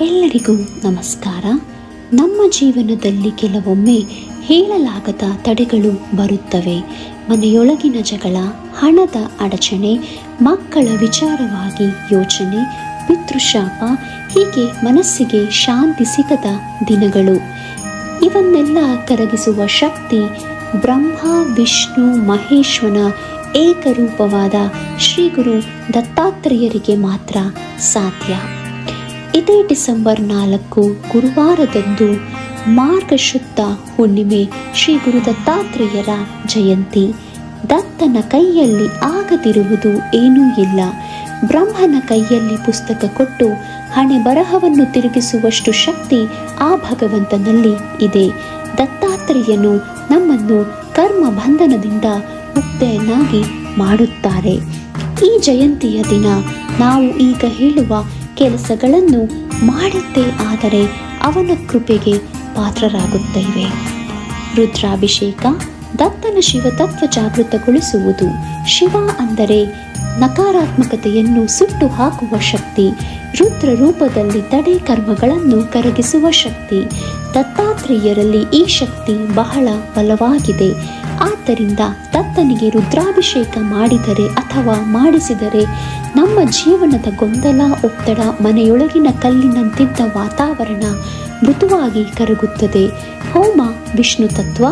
ಎಲ್ಲರಿಗೂ ನಮಸ್ಕಾರ. ನಮ್ಮ ಜೀವನದಲ್ಲಿ ಕೆಲವೊಮ್ಮೆ ಹೇಳಲಾಗದ ತಡೆಗಳು ಬರುತ್ತವೆ. ಮನೆಯೊಳಗಿನ ಜಗಳ, ಹಣದ ಅಡಚಣೆ, ಮಕ್ಕಳ ವಿಚಾರವಾಗಿ ಯೋಚನೆ, ಪಿತೃಶಾಪ, ಹೀಗೆ ಮನಸ್ಸಿಗೆ ಶಾಂತಿ ಸಿಗದ ದಿನಗಳು. ಇವನ್ನೆಲ್ಲ ಕರಗಿಸುವ ಶಕ್ತಿ ಬ್ರಹ್ಮ, ವಿಷ್ಣು, ಮಹೇಶ್ವನ ಏಕರೂಪವಾದ ಶ್ರೀ ಗುರು ದತ್ತಾತ್ರೇಯರಿಗೆ ಮಾತ್ರ ಸಾಧ್ಯ. ಇದೇ ಡಿಸೆಂಬರ್ ನಾಲ್ಕು ಗುರುವಾರದಂದು ಮಾರ್ಗಶುದ್ಧ ಹುಣ್ಣಿಮೆ ಶ್ರೀ ಗುರು ದತ್ತಾತ್ರೇಯರ ಜಯಂತಿ. ದತ್ತನ ಕೈಯಲ್ಲಿ ಆಗದಿರುವುದು ಏನೂ ಇಲ್ಲ. ಬ್ರಹ್ಮನ ಕೈಯಲ್ಲಿ ಪುಸ್ತಕ ಕೊಟ್ಟು ಹಣೆ ಬರಹವನ್ನು ತಿರುಗಿಸುವಷ್ಟು ಶಕ್ತಿ ಆ ಭಗವಂತನಲ್ಲಿ ಇದೆ. ದತ್ತಾತ್ರೇಯನು ನಮ್ಮನ್ನು ಕರ್ಮ ಬಂಧನದಿಂದ ಮುಕ್ತೆಯನ್ನಾಗಿ ಮಾಡುತ್ತಾರೆ. ಈ ಜಯಂತಿಯ ದಿನ ನಾವು ಈಗ ಹೇಳುವ ಕೆಲಸಗಳನ್ನು ಮಾಡಿದ್ದೇ ಆದರೆ ಅವನ ಕೃಪೆಗೆ ಪಾತ್ರರಾಗುತ್ತೇವೆ. ರುದ್ರಾಭಿಷೇಕ, ದತ್ತನ ಶಿವತತ್ವ ಜಾಗೃತಗೊಳಿಸುವುದು, ಶಿವ ಅಂದರೆ ನಕಾರಾತ್ಮಕತೆಯನ್ನು ಸುಟ್ಟು ಹಾಕುವ ಶಕ್ತಿ, ರುದ್ರ ರೂಪದಲ್ಲಿ ತಡೆ ಕರ್ಮಗಳನ್ನು ಕರಗಿಸುವ ಶಕ್ತಿ, ದತ್ತಾತ್ರೇಯರಲ್ಲಿ ಈ ಶಕ್ತಿ ಬಹಳ ಬಲವಾಗಿದೆ. ಆದ್ದರಿಂದ ದತ್ತನಿಗೆ ರುದ್ರಾಭಿಷೇಕ ಮಾಡಿದರೆ ಅಥವಾ ಮಾಡಿಸಿದರೆ ನಮ್ಮ ಜೀವನದ ಗೊಂದಲ, ಒತ್ತಡ, ಮನೆಯೊಳಗಿನ ಕಲ್ಲಿನಂತಿದ್ದ ವಾತಾವರಣ ಮೃದುವಾಗಿ ಕರಗುತ್ತದೆ. ಹೋಮ, ವಿಷ್ಣು ತತ್ವ,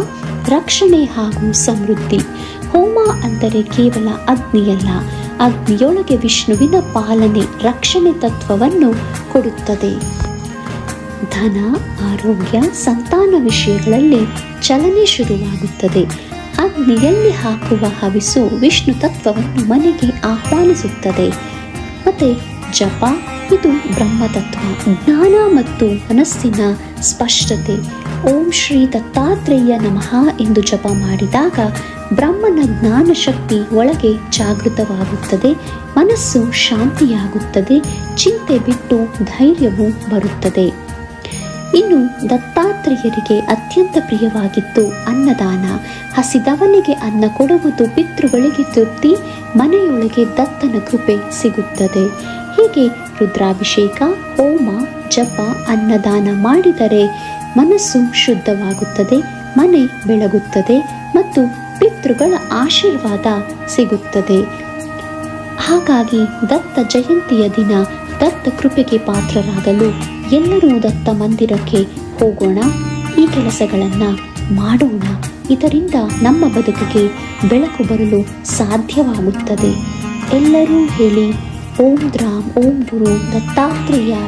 ರಕ್ಷಣೆ ಹಾಗೂ ಸಮೃದ್ಧಿ. ಹೋಮ ಅಂದರೆ ಕೇವಲ ಅಗ್ನಿಯಲ್ಲ, ಅಗ್ನಿಯೊಳಗೆ ವಿಷ್ಣುವಿನ ಪಾಲನೆ, ರಕ್ಷಣೆ ತತ್ವವನ್ನು ಕೊಡುತ್ತದೆ. ಧನ, ಆರೋಗ್ಯ, ಸಂತಾನ ವಿಷಯಗಳಲ್ಲಿ ಚಲನೆ ಶುರುವಾಗುತ್ತದೆ. ಅಗ್ನಿಯಲ್ಲಿ ಹಾಕುವ ಹವಿಸು ವಿಷ್ಣು ತತ್ವವನ್ನು ಮನೆಗೆ ಆಹ್ವಾನಿಸುತ್ತದೆ. ಮತ್ತೆ ಜಪ, ಇದು ಬ್ರಹ್ಮತತ್ವ, ಜ್ಞಾನ ಮತ್ತು ಮನಸ್ಸಿನ ಸ್ಪಷ್ಟತೆ. ಓಂ ಶ್ರೀ ದತ್ತಾತ್ರೇಯ ನಮಃ ಎಂದು ಜಪ ಮಾಡಿದಾಗ ಬ್ರಹ್ಮನ ಜ್ಞಾನ ಶಕ್ತಿ ಒಳಗೆ ಜಾಗೃತವಾಗುತ್ತದೆ, ಮನಸ್ಸು ಶಾಂತಿಯಾಗುತ್ತದೆ, ಚಿಂತೆ ಬಿಟ್ಟು ಧೈರ್ಯವು ಬರುತ್ತದೆ. ಇನ್ನು ದತ್ತಾತ್ರೇಯರಿಗೆ ಅತ್ಯಂತ ಪ್ರಿಯವಾಗಿತ್ತು ಅನ್ನದಾನ. ಹಸಿದವನಿಗೆ ಅನ್ನ ಕೊಡುವುದು ಪಿತೃಗಳಿಗೆ ತೃಪ್ತಿ, ಮನೆಯೊಳಗೆ ದತ್ತನ ಕೃಪೆ ಸಿಗುತ್ತದೆ. ಹೀಗೆ ರುದ್ರಾಭಿಷೇಕ, ಹೋಮ, ಜಪ, ಅನ್ನದಾನ ಮಾಡಿದರೆ ಮನಸ್ಸು ಶುದ್ಧವಾಗುತ್ತದೆ, ಮನೆ ಬೆಳಗುತ್ತದೆ ಮತ್ತು ಪಿತೃಗಳ ಆಶೀರ್ವಾದ ಸಿಗುತ್ತದೆ. ಹಾಗಾಗಿ ದತ್ತ ಜಯಂತಿಯ ದಿನ ದತ್ತ ಕೃಪೆಗೆ ಪಾತ್ರರಾಗಲು ಎಲ್ಲರೂ ದತ್ತ ಮಂದಿರಕ್ಕೆ ಹೋಗೋಣ. ಈ ಕೆಲಸಗಳನ್ನು ಮಾಡೋಣ. ಇದರಿಂದ ನಮ್ಮ ಬದುಕಿಗೆ ಬೆಳಕು ಬರಲು ಸಾಧ್ಯವಾಗುತ್ತದೆ. ಎಲ್ಲರೂ ಹೇಳಿ, ಓಂ ದ್ರಾಮ್ ಓಂ ಗುರು ದತ್ತಾತ್ರೇಯ.